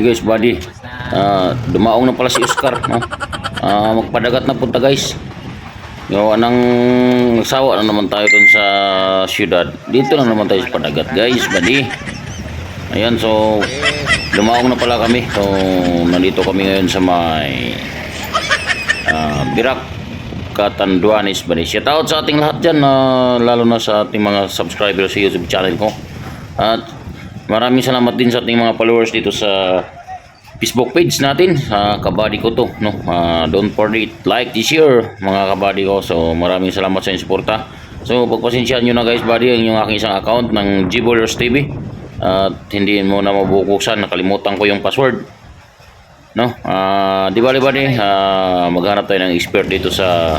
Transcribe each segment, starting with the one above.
guys, buddy. Ah, dumaong na pala si Oscar, no? Ah, magpadagat na punta, guys. Gawa ng nagsawa na naman tayo dun sa syudad. Dito na naman tayo sa padagat, guys, buddy. Ayan, so dumaong na pala kami. So nandito kami ngayon sa may ah, Birak Katanduanes buddy. Shout out sa ating lahat dyan, ah, lalo na sa ating mga subscribers sa YouTube channel ko. At maraming salamat din sa ating mga followers dito sa Facebook page natin sa kabady ko to no? Ah, don't forget like this year mga kabady ko. So maraming salamat sa inyong suporta. So pagpasensyahan nyo na guys buddy ang yung aking isang account ng Gbolers TV at hindi mo na mabubuksan nakalimutan ko yung password no? Ah, di ba di ba di? Ah, maghanap tayo ng expert dito sa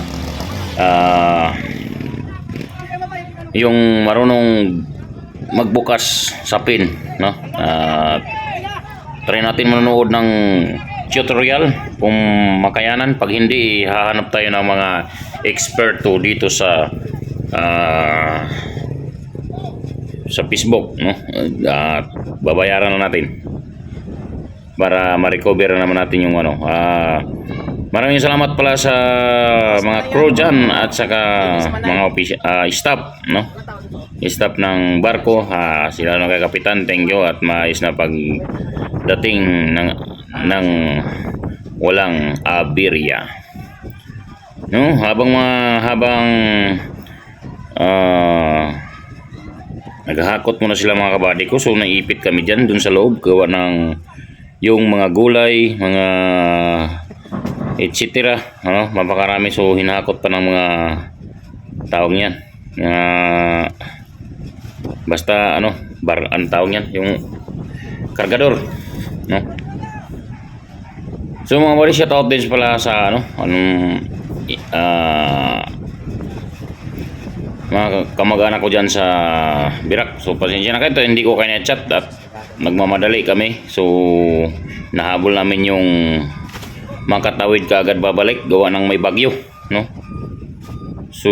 ah, yung marunong magbukas sa pin no? At try natin manonood ng tutorial kung makayanan. Pag hindi hahanap tayo ng mga eksperto dito sa ah, sa Facebook no? At babayaran na natin para ma-recover na naman natin yung ano ah, maraming salamat pala sa mga crew dyan at saka mga ah, staff no? Staff ng barko. Ah, sila ng kapitan thank you. At maayos na pagdating ng ng walang aberya no? Habang mga habang ah naghahakot muna sila mga kabady ko. So naipit kami dyan dun sa loob. Gawa ng yung mga gulay mga etc ano mapakarami so hinakot pa ng mga tawag yan mga basta ano bar ang tawag yan yung kargador no so mga buddy shout out din pala sa ano anong ah mga kamag-anak ko dyan sa Birak. So, pasensya na kayo. Hindi ko kaya chat at nagmamadali kami. So, nahabol namin yung mga katawid kaagad babalik. Gawa ng may bagyo. No? So,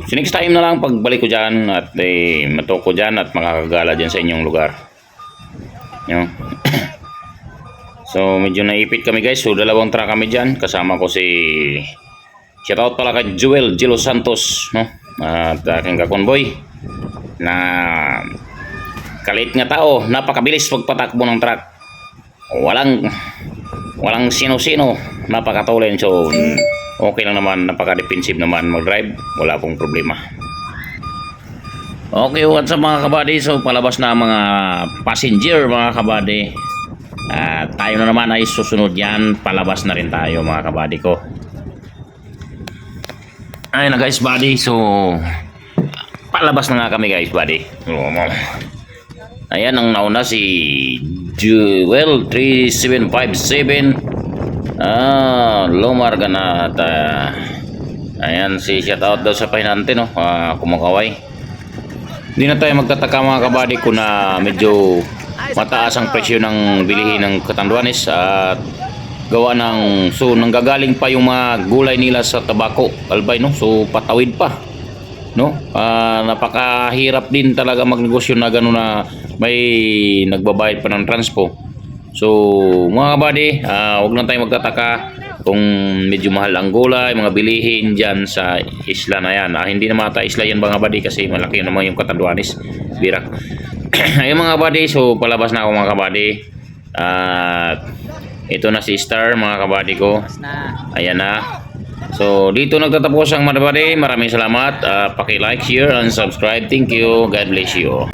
so next time na lang pagbalik ko dyan at eh, matoko dyan at makakagala dyan sa inyong lugar. No? so, medyo naipit kami guys. So, dalawang truck kami dyan. Kasama ko si Shoutout pala kay Joel Gilo Santos, no? At aking kakonboy na kalit nga tao, napakabilis pagpatakbo ng truck. Walang walang sino-sino, napakatulin. So, okay lang naman, napaka-defensive naman mag-drive. Wala pong problema. Okay, what's up mga kabady? So, palabas na mga passenger mga kabady. At tayo na naman ay susunod yan. Palabas na rin tayo mga kabady ko. Ayun na guys, buddy. So, palabas na nga kami guys, buddy. Ayan, ang nauna si Jewel 3757. Ah, Lomar Ganata. Ayan, si shout out daw sa pahinante, no? Ah, kumakaway. Hindi na tayo magtataka mga kabady ko na medyo mataas ang presyo ng bilihin ng Katanduanes at gawa ng so nanggagaling pa yung mga gulay nila sa tabako albay no so patawid pa no? Ah, napakahirap din talaga magnegosyo na gano'n na may nagbabayad pa ng transpo. So mga kabady ah, huwag na tayo magtataka kung medyo mahal ang gulay mga bilihin dyan sa isla na yan. Ah, hindi naman ata isla yan mga kabady kasi malaki naman yung katanduanis birak ayun mga kabady so palabas na ako mga kabady. At ito na si Star mga kabady ko. Ayan na. So dito nagtatapos ang mga kabady. Maraming salamat. Uh, paki-like, share, and subscribe. Thank you. God bless you.